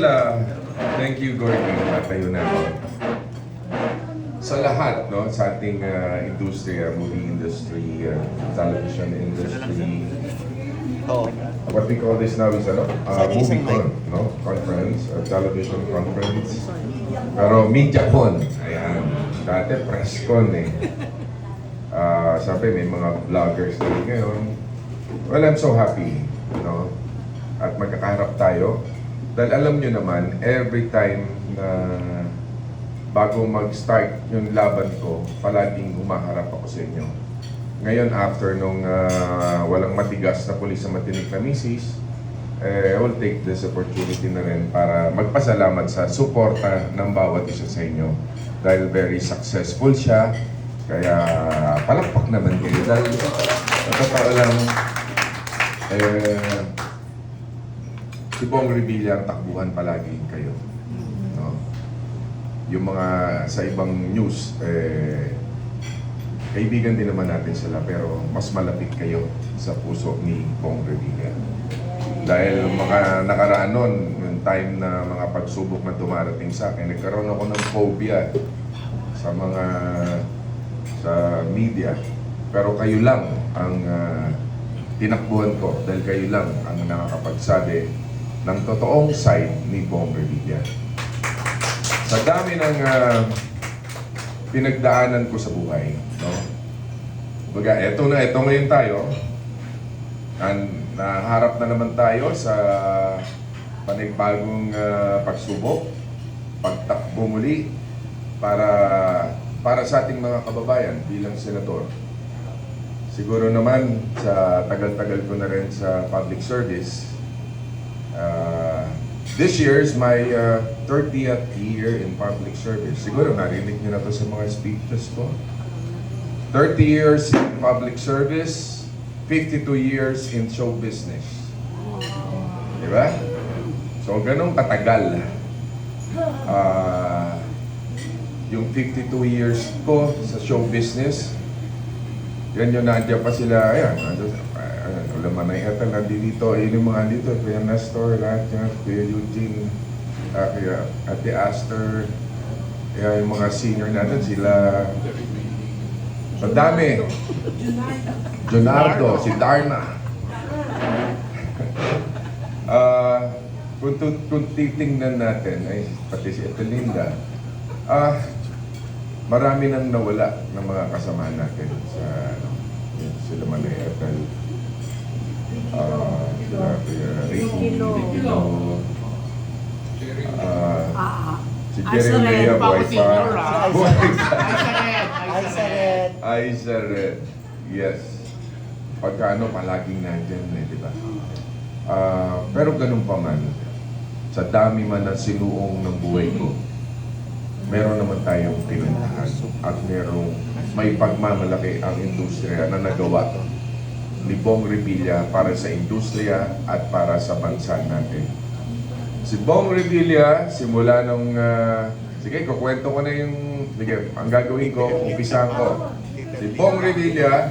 Well, uh, thank you, Gordy. Natayo na ako. Sa lahat, no, sa ating uh, industriya, movie industry, uh, television industry, Oo. what we call this now is ano? Uh, movie con, no? Conference, uh, television conference. Pero media con. Ayan. Dati press con eh. Uh, sabi may mga vloggers din ngayon. Well, I'm so happy, no? At magkakaharap tayo. Dahil alam nyo naman, every time na bago mag-start yung laban ko, palaging humaharap ako sa inyo. Ngayon, after nung ah, walang matigas na pulis sa matinik na misis, eh, I will take this opportunity na rin para magpasalamat sa suporta ng bawat isa sa inyo. Dahil very successful siya. Kaya palakpak naman kayo. Dahil totoo lang, eh, si Bong Revilla ang takbuhan palagi kayo. No? Yung mga sa ibang news, eh, kaibigan din naman natin sila pero mas malapit kayo sa puso ni Bong Revilla. Dahil mga nakaraan nun, yung time na mga pagsubok na dumarating sa akin, nagkaroon ako ng phobia sa mga sa media. Pero kayo lang ang ah, tinakbuhan ko dahil kayo lang ang nakakapagsabi ng totoong side ni Bong Revilla. Sa dami ng ah, pinagdaanan ko sa buhay, no? Baga, eto na, eto ngayon tayo. An, naharap na naman tayo sa panigbagong ah, pagsubok, pagtakbo muli para para sa ating mga kababayan bilang senador. Siguro naman sa tagal-tagal ko na rin sa public service, ah, this year is my ah, 30th year in public service. Siguro narinig niyo na to sa mga speeches ko. 30 years in public service, 52 years in show business. Di ba? So, ganun katagal. Ah, yung 52 years ko sa show business, yan yung nandiyan pa sila, ayan, nandiyan, ulam na yung etal, nandito, ayun yung mga dito, Kuya Nestor, lahat yan, Kuya Eugene, ah, Kuya Ate Aster, kaya yung mga senior natin, sila, ang dami. Jonardo, si Darna. Ah, kung, kung titingnan natin, ay pati si Etelinda, ah, marami nang nawala ng mga kasama natin sa ano, sila Etel. Ah, sila Kuya Ricky, Ricky Lo, ah, Ah, si Jerry sorry, Lea, buhay Papa pa. Senior, ah. Ay. Ay, sir. Yes. Pagka ano, palaging nandyan eh, di ba? Ah, pero ganun pa man, sa dami man na sinuong ng buhay ko, meron naman tayong pinuntahan at merong may pagmamalaki ang industriya na nagawa ni Bong Revilla para sa industriya at para sa bansa natin. Si Bong Revilla, simula nung... ah, sige, kukwento ko na yung... Sige, ang gagawin ko, umpisahan ko. Si Bong Revilla,